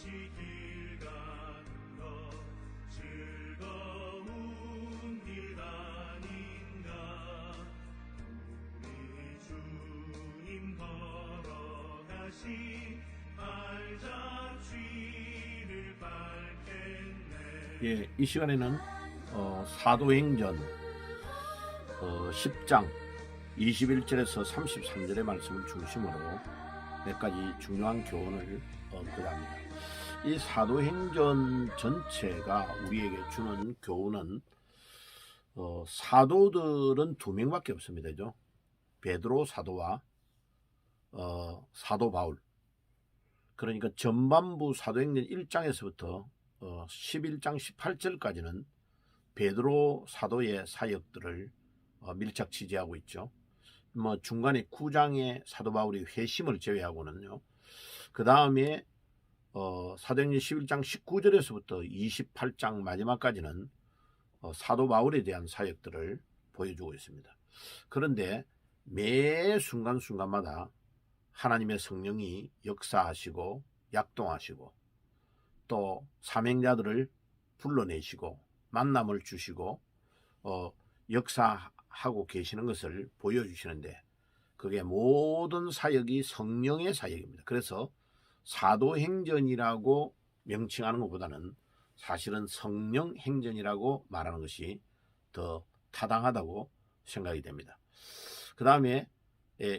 같이 길 가는 것 즐거운 길 아닌가 우리 주님 걸어가시 발자취를 밟겠네 예, 이 시간에는 어, 사도행전 어, 10장 21절에서 33절의 말씀을 중심으로 몇 가지 중요한 교훈을 얻고자 합니다. 이 사도행전 전체가 우리에게 주는 교훈은 어, 사도들은 두 명밖에 없습니다. 그죠? 베드로 사도와 어, 사도 바울. 그러니까 전반부 사도행전 1장에서부터 어, 11장 18절까지는 베드로 사도의 사역들을 어, 밀착 취재하고 있죠. 뭐 중간에 9장의 사도 바울이 회심을 제외하고는요. 그 다음에 어, 사도행전 11장 19절에서부터 28장 마지막까지는 어, 사도 바울에 대한 사역들을 보여주고 있습니다. 그런데 매 순간순간마다 하나님의 성령이 역사하시고 약동하시고 또 사명자들을 불러내시고 만남을 주시고 어, 역사하고 계시는 것을 보여주시는데 그게 모든 사역이 성령의 사역입니다. 그래서 사도행전이라고 명칭하는 것보다는 사실은 성령 행전이라고 말하는 것이 더 타당하다고 생각이 됩니다. 그 다음에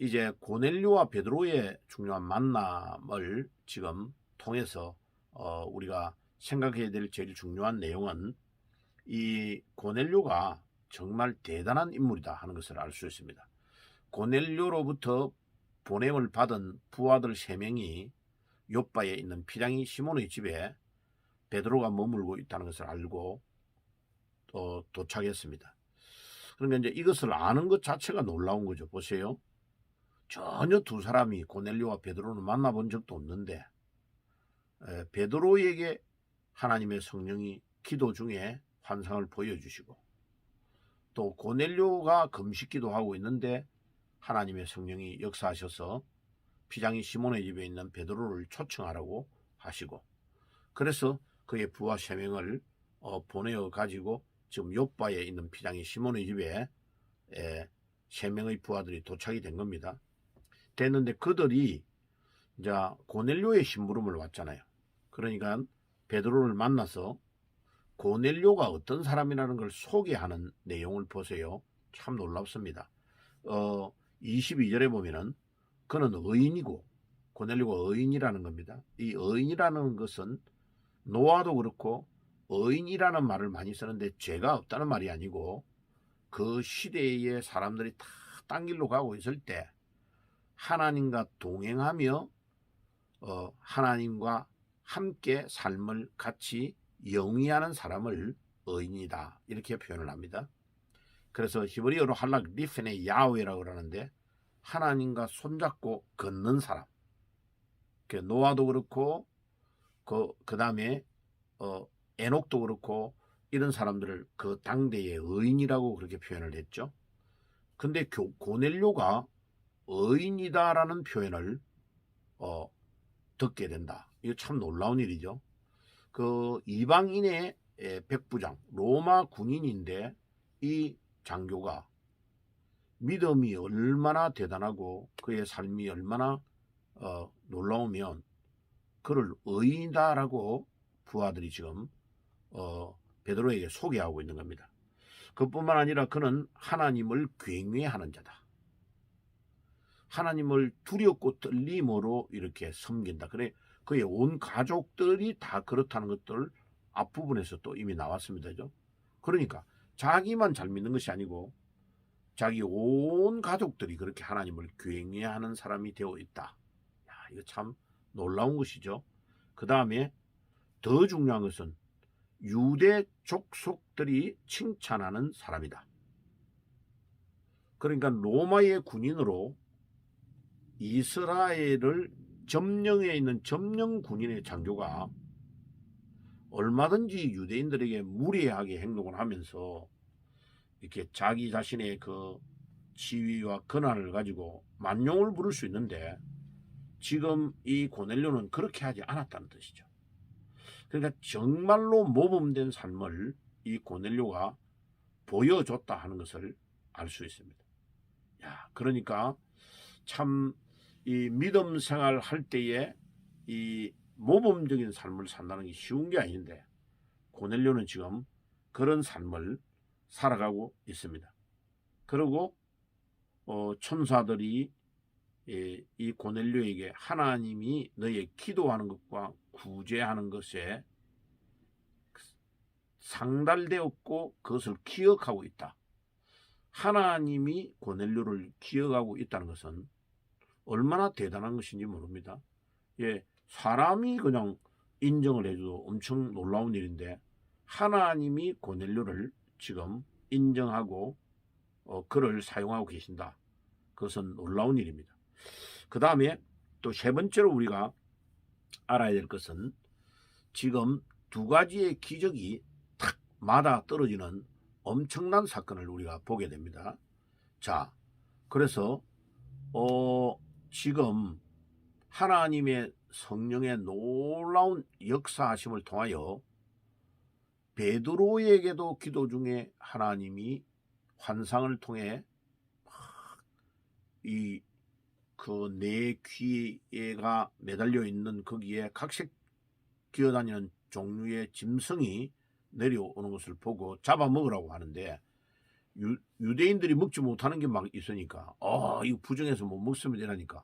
이제 고넬료와 베드로의 중요한 만남을 지금 통해서 어, 우리가 생각해야 될 제일 중요한 내용은 이 고넬료가 정말 대단한 인물이다 하는 것을 알 수 있습니다. 고넬료로부터 보냄을 받은 부하들 세 명이 요바에 있는 피장이 시몬의 집에 베드로가 머물고 있다는 것을 알고 어, 도착했습니다. 그러니까 이제 이것을 아는 것 자체가 놀라운 거죠. 보세요. 전혀 두 사람이 고넬료와 베드로는 만나본 적도 없는데 에, 베드로에게 하나님의 성령이 기도 중에 환상을 보여주시고 또 고넬료가 금식기도 하고 있는데 하나님의 성령이 역사하셔서 피장이 시몬의 집에 있는 베드로를 초청하라고 하시고 그래서 그의 부하 세 명을 어, 보내어 가지고 지금 요바에 있는 피장이 시몬의 집에 에, 세 명의 부하들이 도착이 된 겁니다. 됐는데 그들이 이제 고넬료의 심부름을 왔잖아요. 그러니까 베드로를 만나서 고넬료가 어떤 사람이라는 걸 소개하는 내용을 보세요. 참 놀랍습니다. 어, 22절에 보면은 그는 의인이고 고넬료가 의인이라는 겁니다. 이 의인이라는 것은 노아도 그렇고 의인이라는 말을 많이 쓰는데 죄가 없다는 말이 아니고 그 시대의 사람들이 다 딴 길로 가고 있을 때 하나님과 동행하며 어, 하나님과 함께 삶을 같이 영위하는 사람을 의인이다 이렇게 표현을 합니다. 그래서 히브리어로 할락 리펜의 야훼라고 그러는데 하나님과 손잡고 걷는 사람. 그 노아도 그렇고 그 그 다음에 어 에녹도 그렇고 이런 사람들을 그 당대의 의인이라고 그렇게 표현을 했죠. 근데 교, 고넬료가 의인이다라는 표현을 어, 듣게 된다. 이거 참 놀라운 일이죠. 그 이방인의 에, 백부장 로마 군인인데 이 장교가 믿음이 얼마나 대단하고 그의 삶이 얼마나 어, 놀라우면 그를 의인이다라고 부하들이 지금 어, 베드로에게 소개하고 있는 겁니다. 그뿐만 아니라 그는 하나님을 굉외하는 자다. 하나님을 두렵고 떨림으로 이렇게 섬긴다. 그래 그의 온 가족들이 다 그렇다는 것들 앞부분에서 또 이미 나왔습니다. 죠 그러니까 자기만 잘 믿는 것이 아니고 자기 온 가족들이 그렇게 하나님을 굉외하는 사람이 되어 있다. 야, 이거 참 놀라운 것이죠. 그 다음에 더 중요한 것은 유대 족속들이 칭찬하는 사람이다. 그러니까 로마의 군인으로 이스라엘을 점령해 있는 점령 군인의 장교가 얼마든지 유대인들에게 무례하게 행동을 하면서 이렇게 자기 자신의 그 지위와 권한을 가지고 만용을 부를 수 있는데 지금 이 고넬료는 그렇게 하지 않았다는 뜻이죠. 그러니까 정말로 모범된 삶을 이 고넬료가 보여줬다 하는 것을 알 수 있습니다. 야, 그러니까 참 이 믿음 생활 할 때에 이 모범적인 삶을 산다는 게 쉬운 게 아닌데 고넬료는 지금 그런 삶을 살아가고 있습니다. 그리고 어, 천사들이 예, 이 고넬료에게 하나님이 너의 기도하는 것과 구제하는 것에 상달되었고 그것을 기억하고 있다. 하나님이 고넬료를 기억하고 있다는 것은 얼마나 대단한 것인지 모릅니다. 예, 사람이 그냥 인정을 해줘도 엄청 놀라운 일인데 하나님이 고넬료를 지금 인정하고 어, 그를 사용하고 계신다. 그것은 놀라운 일입니다. 그 다음에 또 세 번째로 우리가 알아야 될 것은 지금 두 가지의 기적이 탁 맞아 떨어지는 엄청난 사건을 우리가 보게 됩니다. 자, 그래서 어, 지금 하나님의 성령의 놀라운 역사하심을 통하여 베드로에게도 기도 중에 하나님이 환상을 통해 이 그 네 귀에가 매달려 있는 거기에 각색 기어다니는 종류의 짐승이 내려오는 것을 보고 잡아먹으라고 하는데 유, 유대인들이 먹지 못하는 게 막 있으니까 어 이거 부정해서 못 먹으면 되라니까.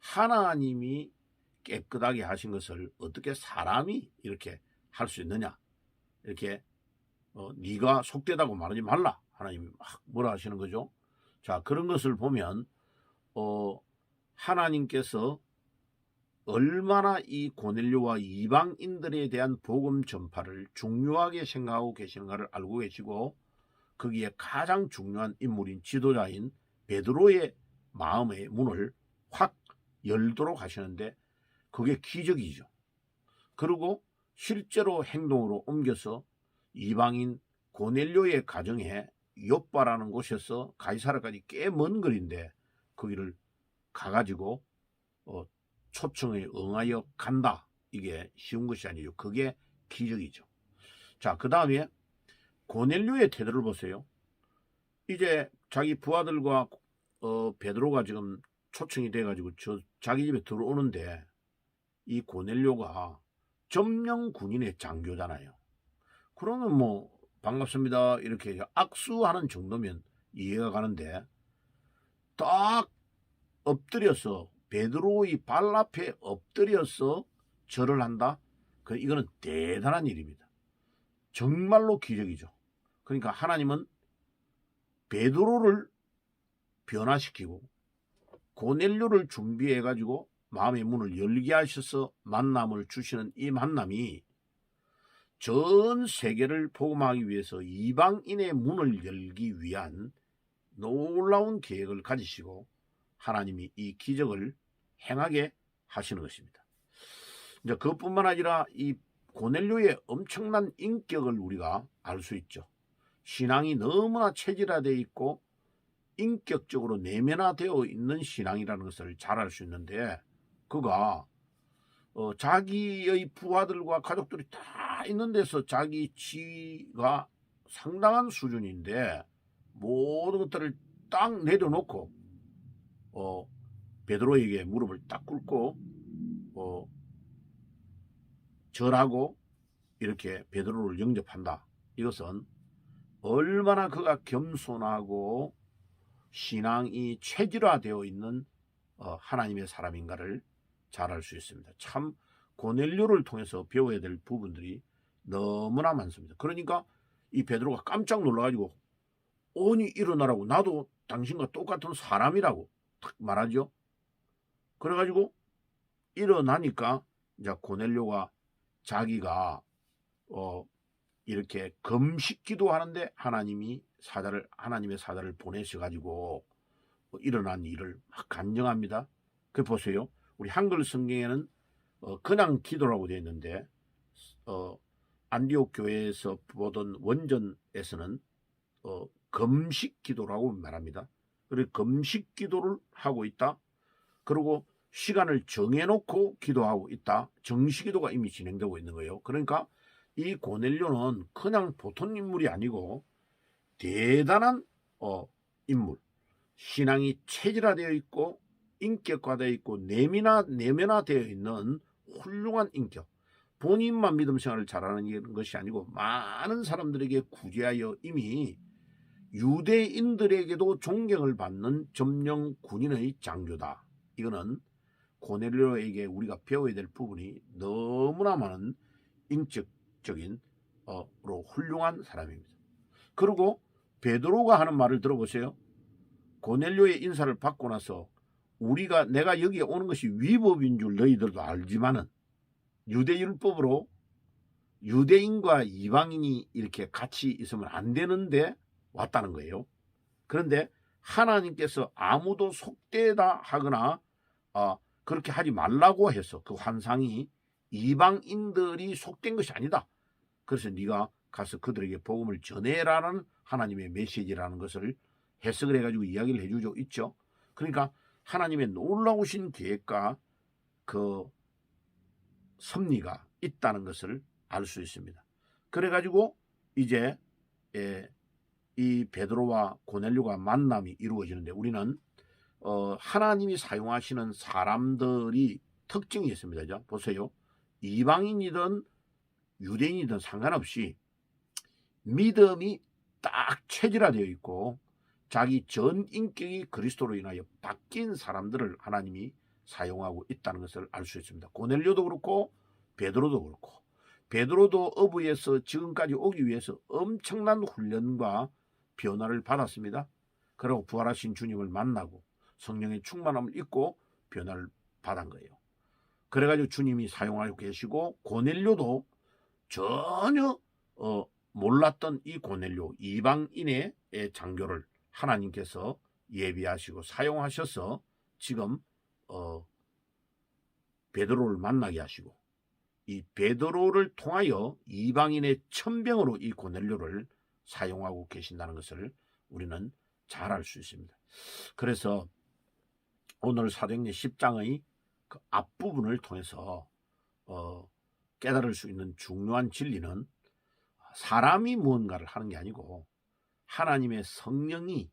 하나님이 깨끗하게 하신 것을 어떻게 사람이 이렇게 할 수 있느냐 이렇게 어, 네가 속되다고 말하지 말라 하나님이 막 뭐라 하시는 거죠 자 그런 것을 보면 어, 하나님께서 얼마나 이 고넬료와 이방인들에 대한 복음 전파를 중요하게 생각하고 계시는가를 알고 계시고 거기에 가장 중요한 인물인 지도자인 베드로의 마음의 문을 확 열도록 하시는데 그게 기적이죠. 그리고 실제로 행동으로 옮겨서 이방인 고넬료의 가정에 요바라는 곳에서 가이사라까지 꽤 먼 거리인데 거기를 가가지고 어, 초청에 응하여 간다. 이게 쉬운 것이 아니죠. 그게 기적이죠. 자, 그 다음에 고넬료의 태도를 보세요. 이제 자기 부하들과 어, 베드로가 지금 초청이 돼가지고 저 자기 집에 들어오는데 이 고넬료가 점령 군인의 장교잖아요. 그러면 뭐 반갑습니다 이렇게 악수하는 정도면 이해가 가는데 딱 엎드려서 베드로의 발 앞에 엎드려서 절을 한다. 그 이거는 대단한 일입니다. 정말로 기적이죠. 그러니까 하나님은 베드로를 변화시키고 고넬료를 준비해 가지고 마음의 문을 열게 하셔서 만남을 주시는 이 만남이 전 세계를 복음하기 위해서 이방인의 문을 열기 위한 놀라운 계획을 가지시고 하나님이 이 기적을 행하게 하시는 것입니다. 이제 그것뿐만 아니라 이 고넬료의 엄청난 인격을 우리가 알 수 있죠. 신앙이 너무나 체질화되어 있고 인격적으로 내면화되어 있는 신앙이라는 것을 잘 알 수 있는데 그가 어, 자기의 부하들과 가족들이 다 있는 데서 자기 지위가 상당한 수준인데 모든 것들을 딱 내려놓고 어, 베드로에게 무릎을 딱 꿇고 어, 절하고 이렇게 베드로를 영접한다. 이것은 얼마나 그가 겸손하고 신앙이 체질화되어 있는 어, 하나님의 사람인가를 잘알수 있습니다. 참 고넬료를 통해서 배워야 될 부분들이 너무나 많습니다. 그러니까 이 베드로가 깜짝 놀라가지고 오니 일어나라고 나도 당신과 똑같은 사람이라고 탁 말하죠. 그래가지고 일어나니까 이제 고넬료가 자기가 어 이렇게 금식기도 하는데 하나님이 사자를 하나님의 사자를 보내셔 가지고 일어난 일을 막 간증합니다. 그 보세요. 우리 한글 성경에는 어, 그냥 기도라고 되어 있는데 어, 안디옥 교회에서 보던 원전에서는 어, 금식 기도라고 말합니다. 그리고 금식 기도를 하고 있다. 그리고 시간을 정해놓고 기도하고 있다. 정시 기도가 이미 진행되고 있는 거예요. 그러니까 이 고넬료는 그냥 보통 인물이 아니고 대단한 어, 인물, 신앙이 체질화되어 있고 인격화되어 있고 내면화, 내면화되어 있는 훌륭한 인격. 본인만 믿음 생활을 잘하는 것이 아니고 많은 사람들에게 구제하여 이미 유대인들에게도 존경을 받는 점령 군인의 장교다. 이거는 고넬료에게 우리가 배워야 될 부분이 너무나 많은 인격적인 어로 훌륭한 사람입니다. 그리고 베드로가 하는 말을 들어보세요. 고넬료의 인사를 받고 나서 우리가 내가 여기에 오는 것이 위법인 줄 너희들도 알지만은 유대율법으로 유대인과 이방인이 이렇게 같이 있으면 안 되는데 왔다는 거예요. 그런데 하나님께서 아무도 속되다 하거나 아, 그렇게 하지 말라고 해서 그 환상이 이방인들이 속된 것이 아니다. 그래서 네가 가서 그들에게 복음을 전해라는 하나님의 메시지라는 것을 해석을 해가지고 이야기를 해주죠. 있죠. 그러니까 하나님의 놀라우신 계획과 그 섭리가 있다는 것을 알 수 있습니다. 그래가지고 이제 예, 이 베드로와 고넬료가 만남이 이루어지는데 우리는 어, 하나님이 사용하시는 사람들이 특징이 있습니다. 자, 보세요. 이방인이든 유대인이든 상관없이 믿음이 딱 체질화되어 있고 자기 전 인격이 그리스도로 인하여 바뀐 사람들을 하나님이 사용하고 있다는 것을 알 수 있습니다. 고넬료도 그렇고 베드로도 그렇고 베드로도 어부에서 지금까지 오기 위해서 엄청난 훈련과 변화를 받았습니다. 그리고 부활하신 주님을 만나고 성령의 충만함을 입고 변화를 받은 거예요. 그래가지고 주님이 사용하고 계시고 고넬료도 전혀 어, 몰랐던 이 고넬료 이방인의 장교를 하나님께서 예비하시고 사용하셔서 지금 어, 베드로를 만나게 하시고 이 베드로를 통하여 이방인의 천병으로 이 고넬료를 사용하고 계신다는 것을 우리는 잘 알 수 있습니다. 그래서 오늘 사도행전 10장의 그 앞부분을 통해서 어, 깨달을 수 있는 중요한 진리는 사람이 무언가를 하는 게 아니고 하나님의 성령이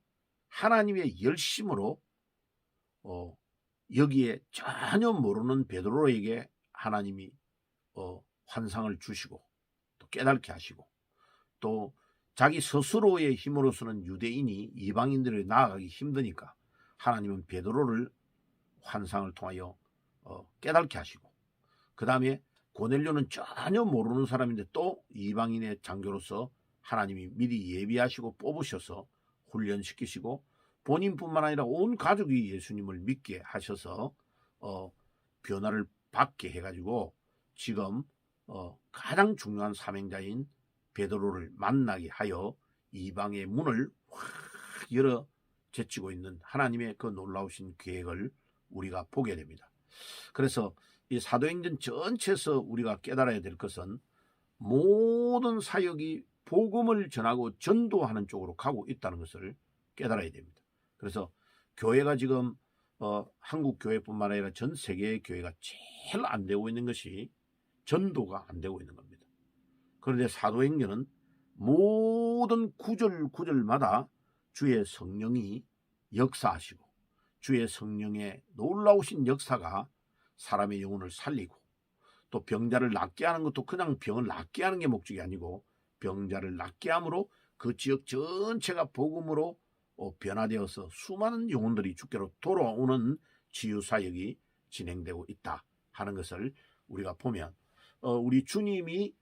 하나님의 열심으로 어, 여기에 전혀 모르는 베드로에게 하나님이 어, 환상을 주시고 또 깨닫게 하시고 또 자기 스스로의 힘으로서는 유대인이 이방인들을 나아가기 힘드니까 하나님은 베드로를 환상을 통하여 어, 깨닫게 하시고 그 다음에 고넬료는 전혀 모르는 사람인데 또 이방인의 장교로서 하나님이 미리 예비하시고 뽑으셔서 훈련시키시고 본인뿐만 아니라 온 가족이 예수님을 믿게 하셔서 어, 변화를 받게 해가지고 지금 어, 가장 중요한 사명자인 베드로를 만나게 하여 이방의 문을 확 열어 제치고 있는 하나님의 그 놀라우신 계획을 우리가 보게 됩니다. 그래서 이 사도행전 전체에서 우리가 깨달아야 될 것은 모든 사역이 복음을 전하고 전도하는 쪽으로 가고 있다는 것을 깨달아야 됩니다. 그래서 교회가 지금 어, 한국 교회뿐만 아니라 전 세계의 교회가 제일 안 되고 있는 것이 전도가 안 되고 있는 겁니다. 그런데 사도행전은 모든 구절 구절마다 주의 성령이 역사하시고 주의 성령의 놀라우신 역사가 사람의 영혼을 살리고 또 병자를 낫게 하는 것도 그냥 병을 낫게 하는 게 목적이 아니고 병자를 낫게 함으로 그 지역 전체가 복음으로 어, 변화되어서 수많은 영혼들이 주께로 돌아오는 치유 사역이 진행되고 있다 하는 것을 우리가 보면 어, 우리 주님이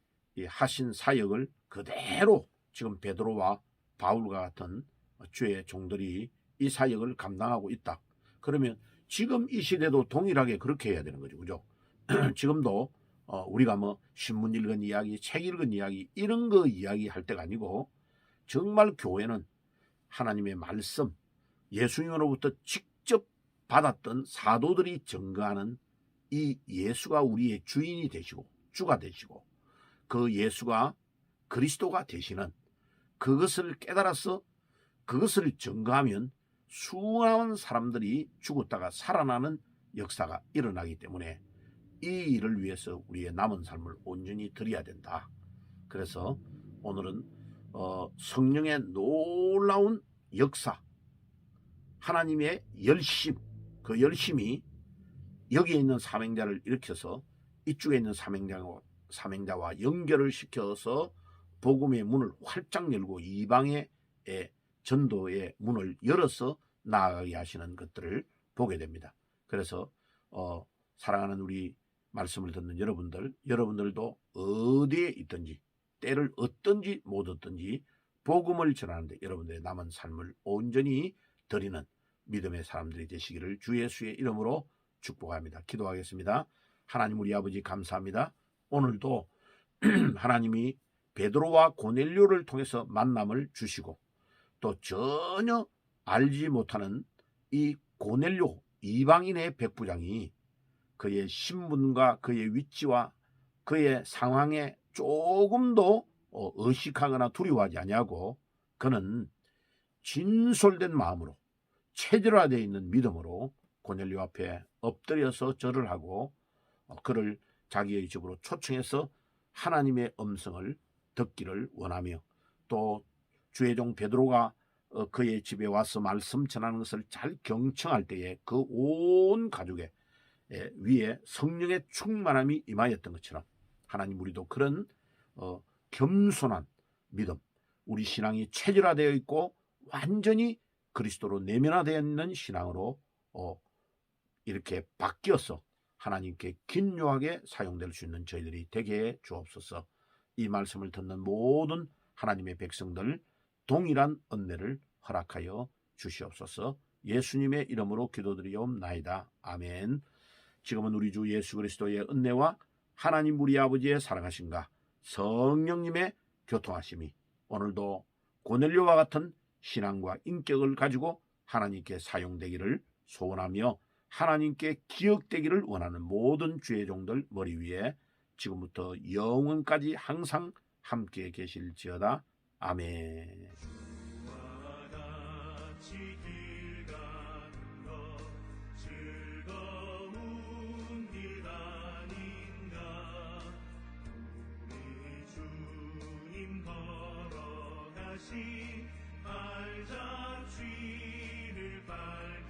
하신 사역을 그대로 지금 베드로와 바울과 같은 주의 종들이 이 사역을 감당하고 있다. 그러면 지금 이 시대도 동일하게 그렇게 해야 되는 거죠. 그죠? 지금도 어, 우리가 뭐 신문 읽은 이야기, 책 읽은 이야기 이런 거 이야기할 때가 아니고 정말 교회는 하나님의 말씀, 예수님으로부터 직접 받았던 사도들이 증거하는 이 예수가 우리의 주인이 되시고 주가 되시고 그 예수가 그리스도가 되시는 그것을 깨달아서 그것을 증거하면 수많은 사람들이 죽었다가 살아나는 역사가 일어나기 때문에 이 일을 위해서 우리의 남은 삶을 온전히 드려야 된다. 그래서 오늘은 어, 성령의 놀라운 역사, 하나님의 열심, 그 열심이 여기에 있는 사명자를 일으켜서 이쪽에 있는 사명자와, 사명자와 연결을 시켜서 복음의 문을 활짝 열고 이방의 에, 전도의 문을 열어서 나아가게 하시는 것들을 보게 됩니다. 그래서 어, 사랑하는 우리 말씀을 듣는 여러분들, 여러분들도 어디에 있든지 때를 얻든지 못 얻든지 복음을 전하는데 여러분들의 남은 삶을 온전히 드리는 믿음의 사람들이 되시기를 주 예수의 이름으로 축복합니다. 기도하겠습니다. 하나님 우리 아버지 감사합니다. 오늘도 하나님이 베드로와 고넬료를 통해서 만남을 주시고 또 전혀 알지 못하는 이 고넬료 이방인의 백부장이 그의 신분과 그의 위치와 그의 상황에 조금도 어, 의식하거나 두려워하지 아니하고 그는 진솔된 마음으로 체질화되어 있는 믿음으로 고넬료 앞에 엎드려서 절을 하고 어, 그를 자기의 집으로 초청해서 하나님의 음성을 듣기를 원하며 또 주의 종 베드로가 어, 그의 집에 와서 말씀 전하는 것을 잘 경청할 때에 그 온 가족의 에, 위에 성령의 충만함이 임하였던 것처럼 하나님 우리도 그런 어, 겸손한 믿음, 우리 신앙이 체질화되어 있고 완전히 그리스도로 내면화되어 있는 신앙으로 어, 이렇게 바뀌어서 하나님께 긴요하게 사용될 수 있는 저희들이 되게 해 주옵소서. 이 말씀을 듣는 모든 하나님의 백성들 동일한 은혜를 허락하여 주시옵소서. 예수님의 이름으로 기도드리옵나이다. 아멘. 지금은 우리 주 예수 그리스도의 은혜와 하나님 우리 아버지의 사랑하심과 성령님의 교통하심이 오늘도 고넬료와 같은 신앙과 인격을 가지고 하나님께 사용되기를 소원하며 하나님께 기억되기를 원하는 모든 주의 종들 머리 위에 지금부터 영원까지 항상 함께 계실지어다. 아멘. 걸어가신 발자취를 밟